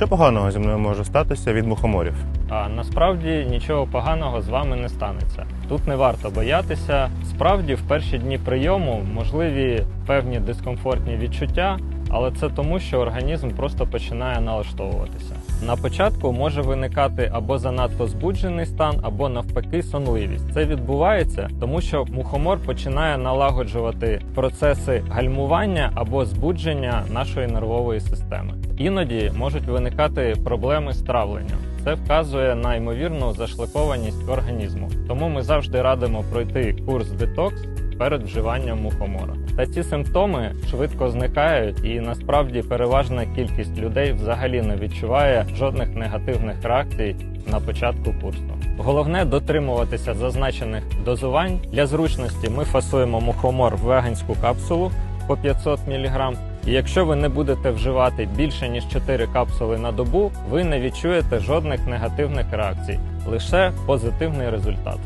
Що поганого зі мною може статися від мухоморів? А насправді нічого поганого з вами не станеться. Тут не варто боятися. Справді, в перші дні прийому можливі певні дискомфортні відчуття, але це тому, що організм просто починає налаштовуватися. На початку може виникати або занадто збуджений стан, або навпаки сонливість. Це відбувається, тому що мухомор починає налагоджувати процеси гальмування або збудження нашої нервової системи. Іноді можуть виникати проблеми з травленням. Це вказує на ймовірну зашлакованість організму. Тому ми завжди радимо пройти курс детокс перед вживанням мухомора. Та ці симптоми швидко зникають, і насправді переважна кількість людей взагалі не відчуває жодних негативних реакцій на початку курсу. Головне дотримуватися зазначених дозувань. Для зручності ми фасуємо мухомор в веганську капсулу по 500 мг. І якщо ви не будете вживати більше ніж 4 капсули на добу, ви не відчуєте жодних негативних реакцій, лише позитивний результат.